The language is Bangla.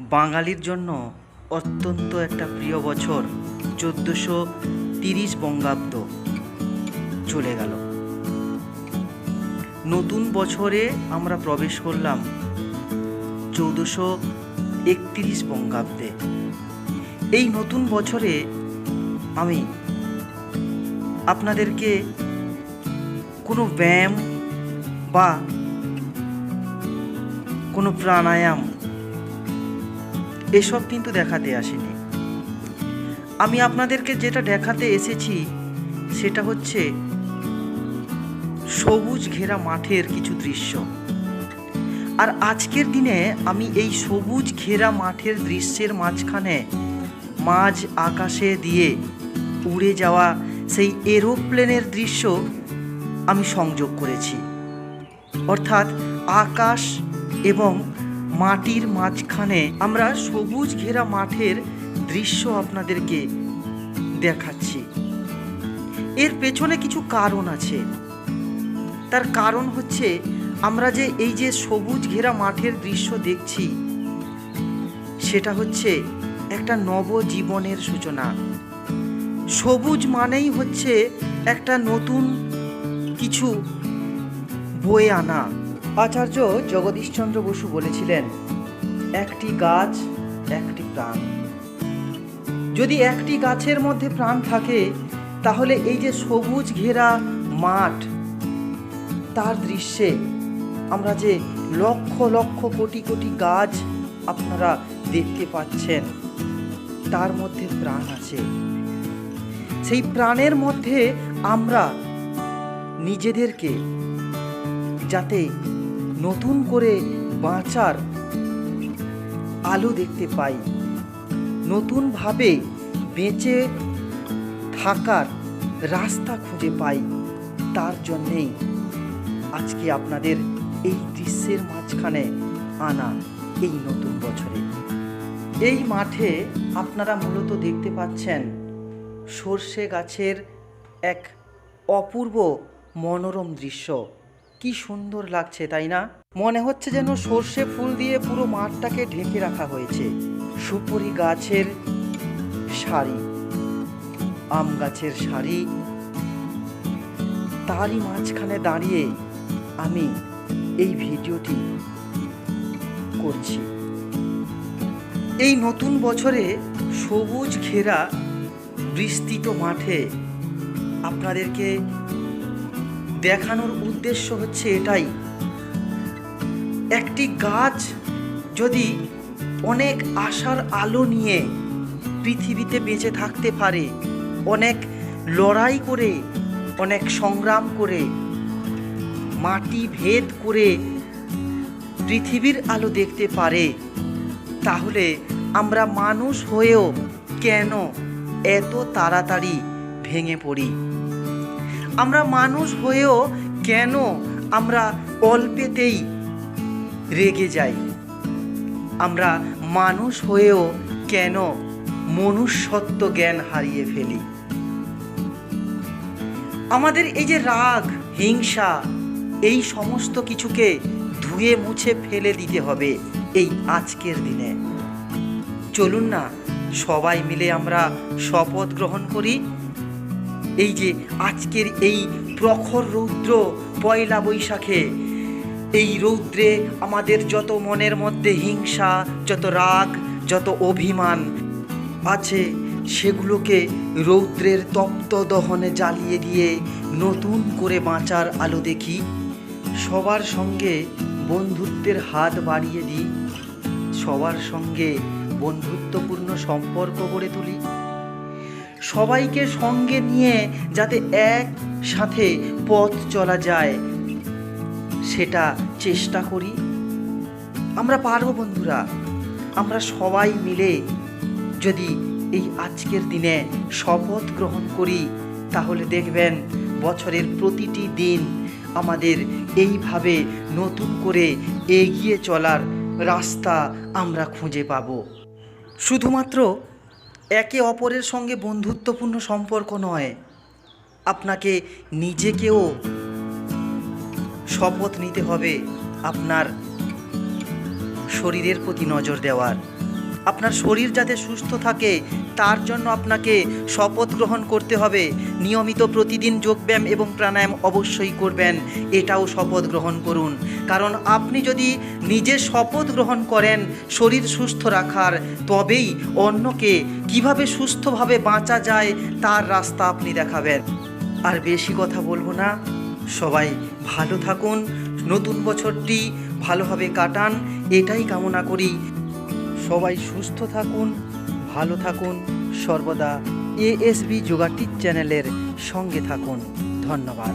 বাঙালির জন্য অত্যন্ত একটা প্রিয় বছর চোদ্দোশো তিরিশ বঙ্গাব্দ। চলে গেল। নতুন বছরে আমরা প্রবেশ করলাম চৌদ্দশো একত্রিশ বঙ্গাব্দে। এই নতুন বছরে আমি আপনাদেরকে কোনো ব্যায়াম বা কোনো প্রাণায়াম এসব কিন্তু দেখাতে আসেনি। আমি আপনাদেরকে যেটা দেখাতে এসেছি, সেটা হচ্ছে সবুজ ঘেরা মাঠের কিছু দৃশ্য। আর আজকের দিনে আমি এই সবুজ ঘেরা মাঠের দৃশ্যের মাঝখানে মাঝ আকাশে দিয়ে উড়ে যাওয়া সেই এরোপ্লেনের দৃশ্য আমি সংযোগ করেছি। অর্থাৎ আকাশ এবং মাটির মাঝখানে আমরা সবুজ ঘেরা মাঠের দৃশ্য আপনাদেরকে দেখাচ্ছি। এর পেছনে কিছু কারণ আছে। তার কারণ হচ্ছে আমরা যে এই যে সবুজ ঘেরা মাঠের দৃশ্য দেখছি, সেটা হচ্ছে একটা নবজীবনের সূচনা। সবুজ মানেই হচ্ছে একটা নতুন কিছু বয়ে আনা। আচার্য জগদীশচন্দ্র বসু বলেছিলেন, একটি গাছ, একটি প্রাণ। যদি একটি গাছের মধ্যে প্রাণ থাকে, তাহলে এই যে সবুজ ঘেরা মাঠ, তার দৃশ্যে আমরা যে লক্ষ লক্ষ, কোটি কোটি গাছ আপনারা দেখতে পাচ্ছেন, তার মধ্যে প্রাণ আছে। সেই প্রাণের মধ্যে আমরা নিজেদেরকে যাতে নতুন করে বাঁচার আলো দেখতে পাই। নতুনভাবে বেঁচে থাকার রাস্তা খুঁজে পাই। তার জন্যেই আজকে আপনাদের এই দৃশ্যের মাঝখানে আনা এই নতুন বছরে। এই মাঠে আপনারা মূলত দেখতে পাচ্ছেন সর্ষে গাছের এক অপূর্ব মনোরম দৃশ্য। কি সুন্দর লাগছে, তাই না? মনে হচ্ছে যেন সর্ষে ফুল দিয়ে পুরো মাঠটাকে ঢেকে রাখা হয়েছে। সুপুরি গাছের সারি আম গাছের সারি তারই মাঝখানে দাঁড়িয়ে আমি এই ভিডিওটি করছি। এই নতুন বছরে সবুজ ঘেরা বিস্তৃত মাঠে আপনাদেরকে দেখানোর উদ্দেশ্য হচ্ছে এটাই। একটি গাছ যদি অনেক আশার আলো নিয়ে পৃথিবীতে বেঁচে থাকতে পারে, অনেক লড়াই করে, অনেক সংগ্রাম করে, মাটি ভেদ করে পৃথিবীর আলো দেখতে পারে, তাহলে আমরা মানুষ হয়েও কেন এত তাড়াতাড়ি ভেঙে পড়ি? আমরা মানুষ হয়েও কেন আমরা অল্পেতেই রেগে যাই? আমরা মানুষ হয়েও কেন মনুষ্যত্ব জ্ঞান হারিয়ে ফেলি? আমাদের এই যে রাগ, হিংসা, এই সমস্ত কিছুকে ধুয়ে মুছে ফেলে দিতে হবে এই আজকের দিনে। চলুন না, সবাই মিলে আমরা শপথ গ্রহণ করি। এই যে আজকের এই প্রখর রৌদ্র পয়লা বৈশাখে, এই রৌদ্রে আমাদের যত মনের মধ্যে হিংসা, যত রাগ, যত অভিমান আছে, সেগুলোকে রৌদ্রের তপ্ত দহনে জ্বালিয়ে দিয়ে নতুন করে বাঁচার আলো দেখি। সবার সঙ্গে বন্ধুত্বের হাত বাড়িয়ে দিই। সবার সঙ্গে বন্ধুত্বপূর্ণ সম্পর্ক গড়ে তুলি। সবাইকে সঙ্গে নিয়ে যাতে এক সাথে পথ চলা যায়, সেটা চেষ্টা করি। আমরা পারব বন্ধুরা, আমরা সবাই মিলে যদি এই আজকের দিনে শপথ গ্রহণ করি, তাহলে দেখবেন বছরের প্রতিটি দিন আমাদের এইভাবে নতুন করে এগিয়ে চলার রাস্তা আমরা খুঁজে পাব। শুধুমাত্র একে অপরের সঙ্গে বন্ধুত্বপূর্ণ সম্পর্ক নয়। আপনাকে নিজেকেও শপথ নিতে হবে আপনার শরীরের প্রতি নজর দেওয়ার। আপনার শরীর যাতে সুস্থ থাকে, তার জন্য আপনাকে শপথ গ্রহণ করতে হবে। নিয়মিত প্রতিদিন যোগব্যায়াম এবং প্রাণায়াম অবশ্যই করবেন, এটাও শপথ গ্রহণ করুন। কারণ আপনি যদি নিজে শপথ গ্রহণ করেন শরীর সুস্থ রাখার, তবেই অন্যকে কীভাবে সুস্থভাবে বাঁচা যায়, তার রাস্তা আপনি দেখাবেন। আর বেশি কথা বলব না। সবাই ভালো থাকুন, নতুন বছরটি ভালোভাবে কাটান, এটাই কামনা করি। সবাই সুস্থ থাকুন ভালো থাকুন। সর্বদা এএসবি যোগাটি চ্যানেলের সঙ্গে থাকুন। ধন্যবাদ।